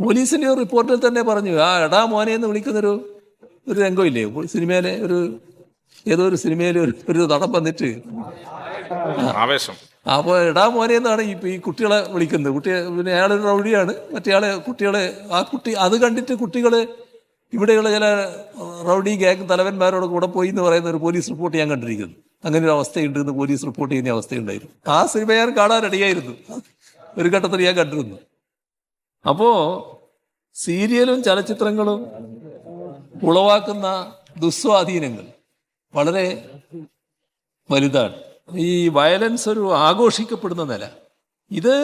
പോലീസിന്റെ ഒരു റിപ്പോർട്ടിൽ തന്നെ പറഞ്ഞു ആ എടാ മോനെ എന്ന് വിളിക്കുന്നൊരു ഒരു രംഗമില്ലേ? സിനിമയിലെ ഒരു ഏതോ ഒരു സിനിമയിൽ ഒരു ഒരു നടൻ വന്നിട്ട്. ആവേശം. അപ്പോൾ എടാ മോനെ എന്നാണ് ഈ ഈ കുട്ടികളെ വിളിക്കുന്നത്. കുട്ടിയെ പിന്നെ അയാളൊരു റൗഡിയാണ്. മറ്റേയാളെ കുട്ടികളെ ആ കുട്ടി അത് കണ്ടിട്ട് കുട്ടികൾ ഇവിടെയുള്ള ചില റൗഡി ഗ്യാങ് തലവന്മാരോട് കൂടെ പോയി എന്ന് പറയുന്ന ഒരു പോലീസ് റിപ്പോർട്ട് ഞാൻ കണ്ടിരിക്കുന്നു. അങ്ങനെ ഒരു അവസ്ഥയുണ്ട് എന്ന് പോലീസ് റിപ്പോർട്ട് ചെയ്യുന്ന അവസ്ഥയുണ്ടായിരുന്നു. ആ സിനിമ ഞാൻ കാണാൻ റെഡിയായിരുന്നു. ഒരു ഘട്ടത്തിൽ ഞാൻ കണ്ടിരുന്നു. അപ്പോ സീരിയലും ചലച്ചിത്രങ്ങളും ഉളവാക്കുന്ന ദുസ്വാധീനങ്ങൾ വളരെ വലുതാണ്. ഈ വയലൻസ് ഒരു ആഘോഷിക്കപ്പെടുന്ന നില. ഇത്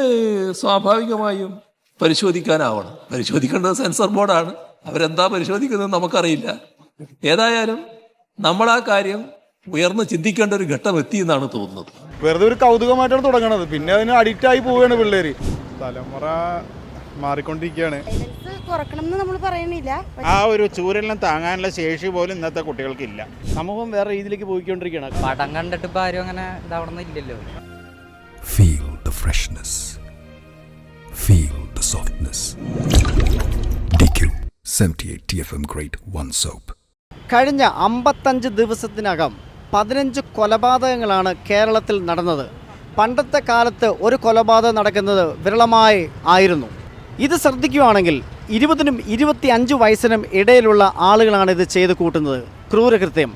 സ്വാഭാവികമായും പരിശോധിക്കാനാവണം. പരിശോധിക്കേണ്ടത് സെൻസർ ബോർഡാണ്. അവരെന്താ പരിശോധിക്കുന്നത് നമുക്കറിയില്ല. ഏതായാലും നമ്മൾ ആ കാര്യം ഉയർന്ന് ചിന്തിക്കേണ്ട ഒരു ഘട്ടം എത്തി എന്നാണ് തോന്നുന്നത്. വെറുതെ ഒരു കൗതുകമായിട്ടാണ് തുടങ്ങണത്. പിന്നെ അതിന് അഡിക്റ്റ് ആയി പോവുകയാണ് പിള്ളേര്. തലമുറ മാറിക്കൊണ്ടിരിക്കുകയാണ്. കുറക്കണം എന്ന് നമ്മൾ പറയണില്ല. ആ ഒരു ചൂരലിനെ താങ്ങാനുള്ള ശേഷി പോലും ഇന്നത്തെ കുട്ടികൾക്കില്ല. സമൂഹം വേറെ രീതിയിലേക്ക് പോയിക്കൊണ്ടിരിക്കുകയാണ്. പടം കണ്ടിട്ട് ഇപ്പം ആരും അങ്ങനെ ഇതാവണമെന്നില്ലല്ലോ Feel the freshness. Feel the softness. DQ 78 TFM Grade 1 Soap. കഴിഞ്ഞ അമ്പത്തഞ്ച് ദിവസത്തിനകം പതിനഞ്ച് കൊലപാതകങ്ങളാണ് കേരളത്തിൽ നടന്നത്. പണ്ടത്തെ കാലത്ത് ഒരു കൊലപാതകം നടക്കുന്നത് വിരളമായി ആയിരുന്നു. ഇത് ശ്രദ്ധിക്കുകയാണെങ്കിൽ ഇരുപതിനും ഇരുപത്തി അഞ്ച് വയസ്സിനും ഇടയിലുള്ള ആളുകളാണ് ഇത് ചെയ്തു കൂട്ടുന്നത്. ക്രൂരകൃത്യം.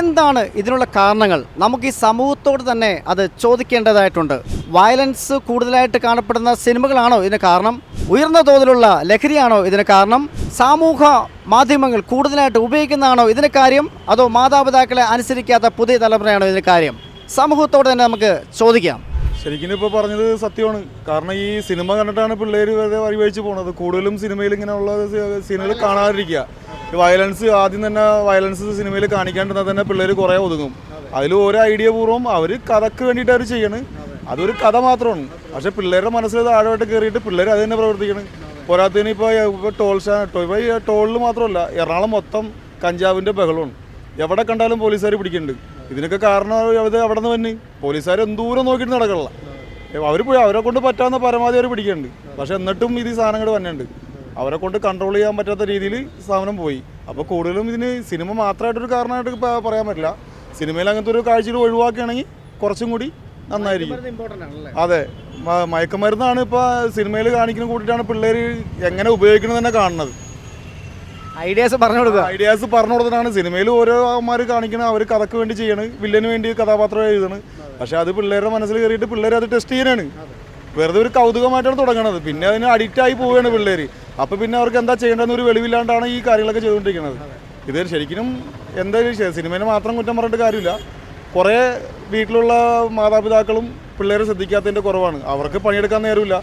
എന്താണ് ഇതിനുള്ള കാരണങ്ങൾ? നമുക്ക് ഈ സമൂഹത്തോട് തന്നെ അത് ചോദിക്കേണ്ടതായിട്ടുണ്ട്. വയലൻസ് കൂടുതലായിട്ട് കാണപ്പെടുന്ന സിനിമകളാണോ ഇതിന് കാരണം? ഉയർന്ന തോതിലുള്ള ലഹരിയാണോ ഇതിന് കാരണം? സാമൂഹ മാധ്യമങ്ങൾ കൂടുതലായിട്ട് ഉപയോഗിക്കുന്നതാണോ ഇതിന് കാര്യം? അതോ മാതാപിതാക്കളെ അനുസരിക്കാത്ത പുതിയ തലമുറയാണോ ഇതിന് കാര്യം? സമൂഹത്തോട് തന്നെ നമുക്ക് ചോദിക്കാം. ശരിക്കും ഇപ്പോൾ പറഞ്ഞത് സത്യമാണ്. കാരണം ഈ സിനിമ കണ്ടിട്ടാണ് പിള്ളേർ വെറുതെ വഴിവഴിച്ച് പോണത്. കൂടുതലും സിനിമയിൽ ഇങ്ങനെയുള്ള സീനുകൾ കാണാതിരിക്കുക. വയലൻസ് ആദ്യം തന്നെ വയലൻസ് സിനിമയിൽ കാണിക്കാണ്ടിരുന്നാൽ തന്നെ പിള്ളേർ കുറേ ഒതുങ്ങും. അതിൽ ഓരോ ഐഡിയ പൂർവം അവർ കഥക്ക് വേണ്ടിയിട്ട് അവർ ചെയ്യണ്. അതൊരു കഥ മാത്രമാണ്. പക്ഷെ പിള്ളേരുടെ മനസ്സിൽ താഴോട്ട് കയറിയിട്ട് പിള്ളേർ അത് തന്നെ പ്രവർത്തിക്കണം. പോരാത്തതിന് ഇപ്പോൾ ഇപ്പോൾ ടോൾ ഇപ്പോൾ ടോളിൽ മാത്രമല്ല എറണാകുളം മൊത്തം കഞ്ചാവിന്റെ ബഹളമാണ്. എവിടെ കണ്ടാലും പോലീസുകാർ പിടിക്കുന്നുണ്ട്. ഇതിനൊക്കെ കാരണം അത് അവിടെ നിന്ന് തന്നെ പോലീസുകാർ എന്തൂരം നോക്കിയിട്ട് നടക്കണില്ല അവർ പോയി അവരെ കൊണ്ട് പറ്റാവുന്ന പരമാവധി അവർ പിടിക്കുന്നുണ്ട്. പക്ഷെ എന്നിട്ടും ഇത് സാധനങ്ങൾ തന്നെയുണ്ട് അവരെ കൊണ്ട് കൺട്രോൾ ചെയ്യാൻ പറ്റാത്ത രീതിയിൽ സാധനം പോയി. അപ്പോൾ കൂടുതലും ഇതിന് സിനിമ മാത്രമായിട്ടൊരു കാരണമായിട്ട് പറയാൻ പറ്റില്ല. സിനിമയിൽ അങ്ങനത്തെ ഒരു കാഴ്ചകൾ ഒഴിവാക്കുകയാണെങ്കിൽ കുറച്ചും കൂടി നന്നായിരിക്കും. അതെ. മയക്കുമരുന്നാണ് ഇപ്പോൾ സിനിമയിൽ കാണിക്കുന്ന കൂട്ടിയിട്ടാണ് പിള്ളേർ എങ്ങനെ ഉപയോഗിക്കുന്നത് തന്നെ കാണുന്നത്. ഐഡിയാസ് പറഞ്ഞു കൊടുക്കുക. ഐഡിയാസ് പറഞ്ഞു കൊടുത്തിട്ടാണ്. സിനിമയിൽ ഓരോ അമ്മമാർ കാണിക്കണം അവർ കഥക്ക് വേണ്ടി ചെയ്യണ് വില്ലന് വേണ്ടി കഥാപാത്രം എഴുതണ്. പക്ഷെ അത് പിള്ളേരുടെ മനസ്സിൽ കയറിയിട്ട് പിള്ളേർ അത് ടെസ്റ്റ് ചെയ്യാനാണ്. വെറുതെ ഒരു കൗതുകമായിട്ടാണ് തുടങ്ങണത്. പിന്നെ അതിന് അഡിക്റ്റ് ആയി പോവുകയാണ് പിള്ളേർ അപ്പോൾ പിന്നെ അവർക്ക് എന്താ ചെയ്യേണ്ടതെന്ന് ഒരു വെളിവില്ലാണ്ടാണ് ഈ കാര്യങ്ങളൊക്കെ ചെയ്തുകൊണ്ടിരിക്കുന്നത് ഇത് ശരിക്കും എന്തായാലും സിനിമയിൽ മാത്രം കുറ്റം പറഞ്ഞിട്ട് കാര്യമില്ല. കുറേ വീട്ടിലുള്ള മാതാപിതാക്കളും പിള്ളേരെ ശ്രദ്ധിക്കാത്തതിന്റെ കുറവാണ്. അവർക്ക് പണിയെടുക്കാൻ നേരമില്ല.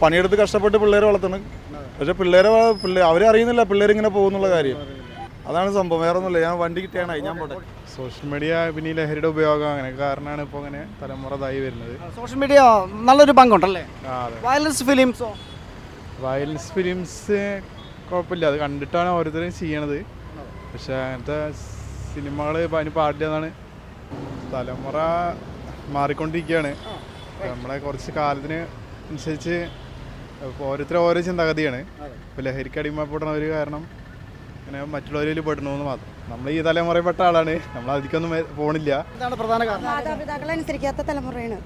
പണിയെടുത്ത് കഷ്ടപ്പെട്ട് പിള്ളേരെ വളർത്തണം പക്ഷെ പിള്ളേരെ പിള്ളേ അവരെ അറിയുന്നില്ല പിള്ളേരിങ്ങനെ പോകുന്നുള്ള കാര്യം. അതാണ് സംഭവം. വേറെ ഒന്നുമില്ല ഞാൻ വണ്ടി കിട്ടിയാണായി. ഞാൻ പോട്ടെ. സോഷ്യൽ മീഡിയ പിന്നെ ലഹരിയുടെ ഉപയോഗം അങ്ങനെ കാരണമാണ് ഇപ്പോൾ അങ്ങനെ തലമുറ ഇതായി വരുന്നത് സോഷ്യൽ മീഡിയ നല്ലൊരു പങ്കുണ്ടല്ലേ? വയലൻസ് ഫിലിംസോ വയലൻസ് ഫിലിംസ് കുഴപ്പമില്ല. അത് കണ്ടിട്ടാണ് ഓരോരുത്തരും ചെയ്യണത്. പക്ഷെ അങ്ങനത്തെ സിനിമകൾ അതിന് പാടില്ല എന്നാണ് തലമുറ മാറിക്കൊണ്ടിരിക്കുകയാണ്. നമ്മളെ കുറച്ച് കാലത്തിന് അനുസരിച്ച് ഓരോരുത്തരും ഓരോ ചിന്താഗതിയാണ്. ഇപ്പോൾ ലഹരിക്ക് അടിമപ്പെടുന്നവർ കാരണം ഇങ്ങനെ മറ്റുള്ളവരിൽ പെടണമെന്ന് മാത്രം. നമ്മൾ ഈ തലമുറയിൽപ്പെട്ട ആളാണ്. നമ്മൾ അതിക്കൊന്നും പോണില്ല. അനുസരിക്കാത്ത തലമുറയാണ്.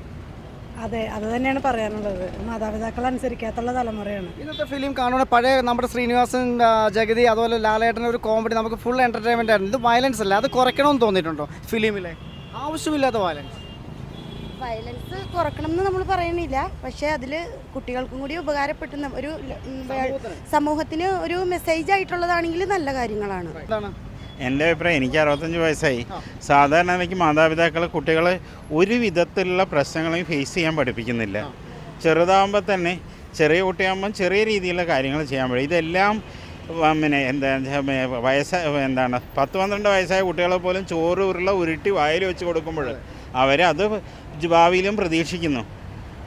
അതെ അത് തന്നെയാണ് പറയാനുള്ളത്. മാതാപിതാക്കൾ അനുസരിക്കാത്തുള്ള തലമുറയാണ്. ഇന്നത്തെ ഫിലിം കാണുന്ന പഴയ നമ്മുടെ ശ്രീനിവാസൻ ജഗതി അതുപോലെ ലാലേട്ടൻ ഒരു കോമഡി നമുക്ക് ഫുൾ എന്റർടൈൻമെന്റ് ആയിരുന്നു. ഇത് വയലൻസ് അല്ല അത് കുറയ്ക്കണമെന്ന് തോന്നിയിട്ടുണ്ടോ ഫിലിമിലെ? ആവശ്യമില്ലാത്ത വയലൻസ് വയലൻസ് കുറക്കണം എന്ന് നമ്മൾ പറയണില്ല. പക്ഷേ അതിൽ കുട്ടികൾക്കും കൂടി ഉപകാരപ്പെട്ടുന്ന ഒരു സമൂഹത്തിന്. ഒരു മെസ്സേജ് ആയിട്ടുള്ളതാണെങ്കിൽ നല്ല കാര്യങ്ങളാണ്. എന്താണ്? എന്റെ അഭിപ്രായം എനിക്ക് അറുപത്തഞ്ച് വയസ്സായി. സാധാരണ എനിക്ക് മാതാപിതാക്കൾ കുട്ടികളെ ഒരു വിധത്തിലുള്ള പ്രശ്നങ്ങളെയും ഫേസ് ചെയ്യാൻ പഠിപ്പിക്കുന്നില്ല. ചെറുതാകുമ്പോൾ തന്നെ ചെറിയ കുട്ടിയാകുമ്പം ചെറിയ രീതിയിലുള്ള കാര്യങ്ങൾ ചെയ്യാൻ പറ്റും ഇതെല്ലാം പിന്നെ എന്താ വയസ്സ എന്താണ് പത്ത് പന്ത്രണ്ട് വയസ്സായ കുട്ടികളെ പോലും ചോറ് ഉരുള ഉരുട്ടി വായിൽ വെച്ച് കൊടുക്കുമ്പോൾ അവരത് ഭാവിയിലും പ്രതീക്ഷിക്കുന്നു.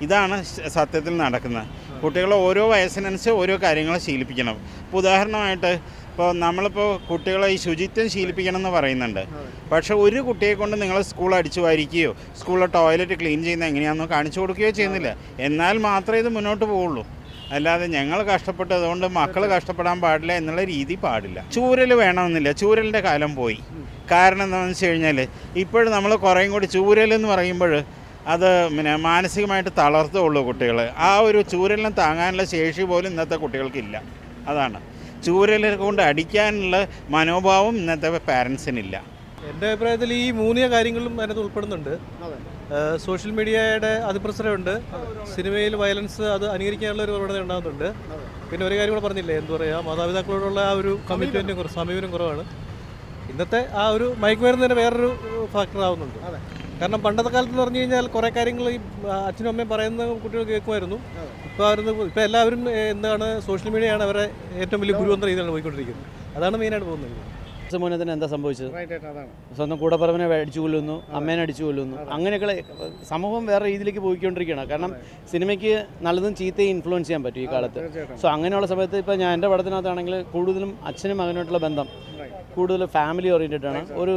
ഇതാണ് സത്യത്തിൽ നടക്കുന്നത് കുട്ടികളെ ഓരോ വയസ്സിനനുസരിച്ച് ഓരോ കാര്യങ്ങൾ ശീലിപ്പിക്കണം. ഇപ്പോൾ ഉദാഹരണമായിട്ട് ഇപ്പോൾ നമ്മളിപ്പോൾ കുട്ടികളെ ഈ ശുചിത്വം ശീലിപ്പിക്കണം എന്ന് പറയുന്നുണ്ട്. പക്ഷേ ഒരു കുട്ടിയെ കൊണ്ട് നിങ്ങൾ സ്കൂൾ അടിച്ചു വാരിക്കുകയോ സ്കൂളിലെ ടോയ്ലറ്റ് ക്ലീൻ ചെയ്യുന്ന എങ്ങനെയാണെന്നോ കാണിച്ചു കൊടുക്കുകയോ ചെയ്യുന്നില്ല. എന്നാൽ മാത്രമേ ഇത് മുന്നോട്ട് പോവുള്ളൂ. അല്ലാതെ ഞങ്ങൾ കഷ്ടപ്പെട്ടതുകൊണ്ട് മക്കൾ കഷ്ടപ്പെടാൻ പാടില്ല എന്നുള്ള രീതി പാടില്ല. ചൂരൽ വേണമെന്നില്ല. ചൂരലിന്റെ കാലം പോയി. കാരണം എന്താണെന്ന് വെച്ച് കഴിഞ്ഞാൽ ഇപ്പോഴും നമ്മൾ കുറേയും കൂടി ചൂരലെന്ന് എന്ന് പറയുമ്പോൾ അത് പിന്നെ മാനസികമായിട്ട് തളർത്തുള്ളൂ കുട്ടികൾ ആ ഒരു ചൂരലിനെ താങ്ങാനുള്ള ശേഷി പോലും ഇന്നത്തെ കുട്ടികൾക്കില്ല. അതാണ്. ചൂരലെ കൊണ്ട് അടിക്കാനുള്ള മനോഭാവം ഇന്നത്തെ പാരൻസിനില്ല. എന്റെ അഭിപ്രായത്തിൽ ഈ മൂന്ന് കാര്യങ്ങളും അതിനകത്ത് ഉൾപ്പെടുന്നുണ്ട്. സോഷ്യൽ മീഡിയയുടെ അതിപ്രസരമുണ്ട്. സിനിമയിൽ വയലൻസ് അത് അനുകരിക്കാനുള്ള ഒരു പ്രവണത ഉണ്ടാകുന്നുണ്ട്. പിന്നെ ഒരു കാര്യം കൂടെ പറഞ്ഞില്ലേ? എന്താ പറയുക മാതാപിതാക്കളോടുള്ള ആ ഒരു കമ്മിറ്റ്മെന്റും കുറവ് സമീപനം കുറവാണ്. ഇന്നത്തെ ആ ഒരു മയക്കുമരുന്നിന് വേറൊരു ഫാക്ടർ ആവുന്നുണ്ട്. കാരണം പണ്ടത്തെ കാലത്ത് എന്ന് പറഞ്ഞു കഴിഞ്ഞാൽ കുറേ കാര്യങ്ങൾ ഈ അച്ഛനും അമ്മയും പറയുന്ന കുട്ടികൾ കേൾക്കുമായിരുന്നു. ഇപ്പോൾ അവരുന്ന് ഇപ്പോൾ എല്ലാവരും എന്താണ് സോഷ്യൽ മീഡിയയാണ് അവരെ ഏറ്റവും വലിയ ഗുരു എന്ന രീതിയിലാണ് പോയിക്കൊണ്ടിരിക്കുന്നത്. അതാണ് മെയിനായിട്ട് പോകുന്നത്. മോനത്തിന് എന്താ സംഭവിച്ചത് സ്വന്തം കൂടപ്പറവനെ അടിച്ചു കൊല്ലുന്നു അമ്മേനെ അടിച്ചു കൊല്ലുന്നു. അങ്ങനെയൊക്കെ സമൂഹം വേറെ രീതിയിലേക്ക് പോയിക്കൊണ്ടിരിക്കുകയാണ്. കാരണം സിനിമയ്ക്ക് നല്ലതും ചീത്തയും ഇൻഫ്ലുവൻസ് ചെയ്യാൻ പറ്റും ഈ കാലത്ത്. സോ അങ്ങനെയുള്ള സമയത്ത് ഇപ്പോൾ ഞാൻ എന്റെ പടത്തിനകത്താണെങ്കിൽ കൂടുതലും അച്ഛനും മകനായിട്ടുള്ള ബന്ധം കൂടുതൽ ഫാമിലി ഓറിയന്റഡ് ആണ്. ഒരു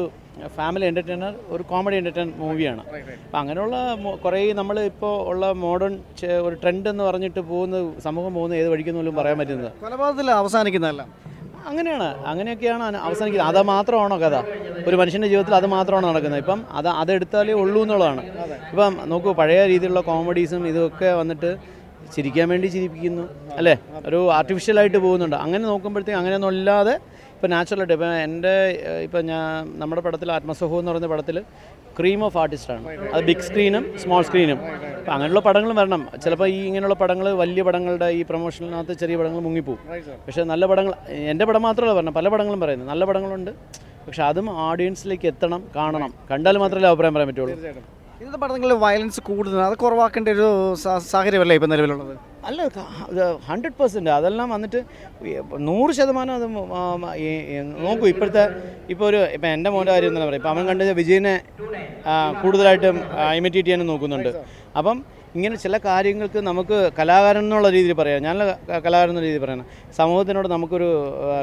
ഫാമിലി എന്റർടൈനർ ഒരു കോമഡി എന്റർടൈൻ മൂവിയാണ് അപ്പം അങ്ങനെയുള്ള കുറേ നമ്മൾ ഇപ്പോൾ ഉള്ള മോഡേൺ ഒരു ട്രെൻഡ് എന്ന് പറഞ്ഞിട്ട് പോകുന്ന സമൂഹം പോകുന്ന ഏത് വഴിക്കെന്ന് പോലും പറയാൻ പറ്റുന്നത്? കൊലപാതകത്തിൽ അവസാനിക്കുന്നതല്ല. അങ്ങനെയാണ്. അങ്ങനെയൊക്കെയാണ് അവസാനിക്കുന്നത്. അത് മാത്രമാണോ കഥ? ഒരു മനുഷ്യന്റെ ജീവിതത്തിൽ അത് മാത്രമാണ് നടക്കുന്നത്? ഇപ്പം അത് അതെടുത്താലേ ഉള്ളൂ എന്നുള്ളതാണ്. ഇപ്പം നോക്കൂ പഴയ രീതിയിലുള്ള കോമഡീസും ഇതൊക്കെ വന്നിട്ട് ചിരിക്കാൻ വേണ്ടി ചിരിപ്പിക്കുന്നു അല്ലേ? ഒരു ആർട്ടിഫിഷ്യലായിട്ട് പോകുന്നുണ്ട്. അങ്ങനെ നോക്കുമ്പോഴത്തേക്ക് അങ്ങനെയൊന്നും ഇല്ലാതെ ഇപ്പം നാച്ചുറലായിട്ട് ഇപ്പം എന്റെ ഇപ്പം ഞാൻ നമ്മുടെ പടത്തിൽ ആത്മസഹോ എന്ന് പറയുന്ന പടത്തിൽ ക്രീം ഓഫ് ആർട്ടിസ്റ്റാണ് അത് ബിഗ് സ്ക്രീനും സ്മോൾ സ്ക്രീനും അപ്പം അങ്ങനെയുള്ള പടങ്ങൾ വരണം. ചിലപ്പോൾ ഈ ഇങ്ങനെയുള്ള പടങ്ങൾ വലിയ പടങ്ങളുടെ ഈ പ്രൊമോഷനകത്ത് ചെറിയ പടങ്ങൾ മുങ്ങിപ്പോവും. പക്ഷേ നല്ല പടങ്ങൾ എന്റെ പടം മാത്രമല്ല പറഞ്ഞത് പല പടങ്ങളും പറയുന്നത്. നല്ല പടങ്ങളുണ്ട്. പക്ഷെ അതും ഓഡിയൻസിലേക്ക് എത്തണം കാണണം. കണ്ടാൽ മാത്രമല്ലേ അഭിപ്രായം പറയാൻ പറ്റുള്ളൂ. ഇന്നത്തെ പടങ്ങളിൽ വയലൻസ് കൂടുതൽ അത് കുറവാക്കേണ്ട ഒരു സാഹചര്യമല്ലേ ഇപ്പം നിലവിലുള്ളത്? അല്ല ഹൺഡ്രഡ് പെർസെന്റ് അതെല്ലാം വന്നിട്ട് നൂറ് ശതമാനം അത് നോക്കൂ ഇപ്പോഴത്തെ ഇപ്പോൾ ഒരു ഇപ്പം എന്റെ മോന്റെ കാര്യം തന്നെ പറയാം? ഇപ്പം അവൻ കണ്ടത് വിജയനെ കൂടുതലായിട്ടും ഇമിറ്റേറ്റ് ചെയ്യാനും നോക്കുന്നുണ്ട്. അപ്പം ഇങ്ങനെ ചില കാര്യങ്ങൾക്ക് നമുക്ക് കലാകാരൻ എന്നുള്ള രീതിയിൽ പറയാം. ഞാൻ കലാകാരൻ എന്നുള്ള രീതിയിൽ പറയണം. സമൂഹത്തിനോട് നമുക്കൊരു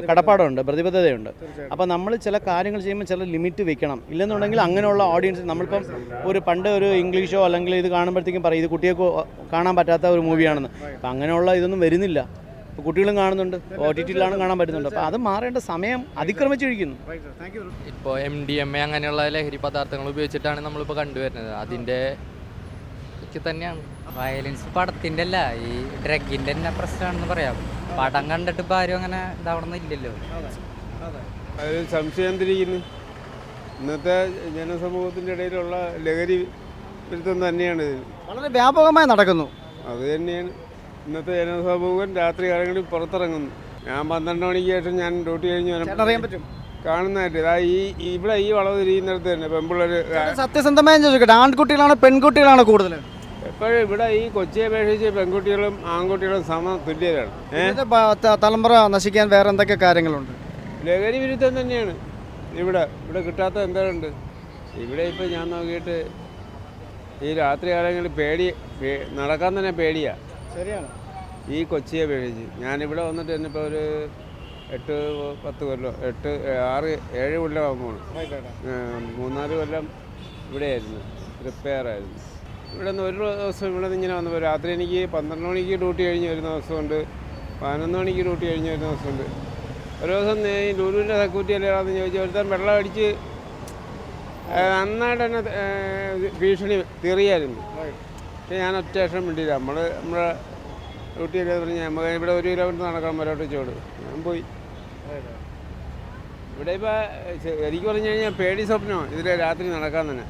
കടപ്പാടുണ്ട് പ്രതിബദ്ധതയുണ്ട്. അപ്പോൾ നമ്മൾ ചില കാര്യങ്ങൾ ചെയ്യുമ്പോൾ ചില ലിമിറ്റ് വെക്കണം. ഇല്ലെന്നുണ്ടെങ്കിൽ അങ്ങനെയുള്ള ഓഡിയൻസ് നമ്മളിപ്പം ഒരു പണ്ട് ഒരു ഇംഗ്ലീഷോ അല്ലെങ്കിൽ ഇത് കാണുമ്പോഴത്തേക്കും പറയും ഇത് കുട്ടികൾക്ക് കാണാൻ പറ്റാത്ത ഒരു മൂവിയാണെന്ന്. അപ്പം അങ്ങനെയുള്ള ഇതൊന്നും വരുന്നില്ല. ഇപ്പോൾ കുട്ടികളും കാണുന്നുണ്ട്. ഒ ടി ടിയിലാണ് കാണാൻ പറ്റുന്നുണ്ട്. അപ്പോൾ അത് മാറേണ്ട സമയം അതിക്രമിച്ചിരിക്കുന്നു. ഇപ്പോൾ എം ഡി എം എ അങ്ങനെയുള്ള ലഹരി പദാർത്ഥങ്ങൾ ഉപയോഗിച്ചിട്ടാണ് നമ്മളിപ്പോൾ കണ്ടുവരുന്നത്. അതിന്റെ ഒക്കെ തന്നെയാണ്. വയലൻസ് പടത്തിന്റെ അല്ല ഈ ഡ്രഗിന്റെ തന്നെ പ്രശ്നമാണെന്ന് പറയാം. പടം കണ്ടിട്ട് ഇപ്പോൾ ആരും അങ്ങനെ ഇതാവണമെന്നില്ലല്ലോ അതിൽ സംശയം തിരിക്കുന്നു ഇന്നത്തെ ജനസമൂഹത്തിന്റെ ഇടയിലുള്ള ലഹരി വിരുദ്ധം തന്നെയാണ് ഇതിന് വളരെ വ്യാപകമായി നടക്കുന്നു. അത് തന്നെയാണ്. ഇന്നത്തെ ജനസമൂഹം രാത്രി കാലങ്ങളിൽ പുറത്തിറങ്ങുന്നു. ഞാൻ പന്ത്രണ്ട് മണിക്ക് ശേഷം ഞാൻ ഡ്യൂട്ടി കഴിഞ്ഞ് അറിയാൻ പറ്റും. കാണുന്നതായിട്ട് ഇതാ ഈ ഇവിടെ ഈ വളവ് തിരിയുന്നിടത്ത് തന്നെ പെമ്പിള്ളേർ സത്യസന്ധമായി ഞാൻ ചോദിക്കട്ടെ ആൺകുട്ടികളാണ് പെൺകുട്ടികളാണ് കൂടുതൽ എപ്പോഴും ഇവിടെ ഈ കൊച്ചിയെ അപേക്ഷിച്ച് പെൺകുട്ടികളും ആൺകുട്ടികളും സമ തുല്യരാണ്. ഏഹ് ഇന്നത്തെ പ- ത- തലമുറ നശിക്കാൻ വേറെ എന്തൊക്കെ കാര്യങ്ങളുണ്ട്? ലഹരി വിരുദ്ധം തന്നെയാണ്. ഇവിടെ ഇവിടെ കിട്ടാത്ത എന്തുണ്ട് ഇവിടെ ഇപ്പം ഞാൻ നോക്കിയിട്ട് ഈ രാത്രി കാലങ്ങളിൽ പേടി പേ- നടക്കാൻ തന്നെ പേടിയാ. ശരിയാണ്. ഈ കൊച്ചിയെ പേടിച്ച് ഞാനിവിടെ വന്നിട്ട് തന്നെ ഇപ്പോൾ ഒരു എട്ട് പത്ത് കൊല്ലം എട്ട് ആറ് ഏഴ് കൊല്ലം ആകുമ്പോൾ മൂന്നാൽ കൊല്ലം ഇവിടെയായിരുന്നു. റിപ്പയർ ആയിരുന്നു ഇവിടെ നിന്ന് ഒരു ദിവസം ഇവിടെ നിന്ന് ഇങ്ങനെ വന്നപ്പോൾ രാത്രി എനിക്ക് പന്ത്രണ്ട് മണിക്ക് ഡ്യൂട്ടി കഴിഞ്ഞ് വരുന്ന ദിവസമുണ്ട്. പതിനൊന്ന് മണിക്ക് ഡ്യൂട്ടി കഴിഞ്ഞ് വരുന്ന ദിവസമുണ്ട്. ഒരു ദിവസം ഈ ലുലുവിന്റെ സെക്യൂരിറ്റി അല്ലാന്ന് ചോദിച്ചു ഒരുത്തൻ വെള്ളം അടിച്ച് നന്നായിട്ട് തന്നെ ഭീഷണി തെറിയായിരുന്നു. പക്ഷേ ഞാൻ ഒറ്റ ലക്ഷം വേണ്ടിയില്ല നമ്മൾ നമ്മുടെ ഡ്യൂട്ടി അല്ലേ പറഞ്ഞാൽ നമുക്ക് ഇവിടെ ഒരു കിലോമീറ്റർ നടക്കണം വരോട്ട് ചോട് ഞാൻ പോയി. ഇവിടെ ഇപ്പോൾ എനിക്ക് പറഞ്ഞു കഴിഞ്ഞാൽ പേടി സ്വപ്നമാണ് ഇതിൽ രാത്രി നടക്കാൻ തന്നെ.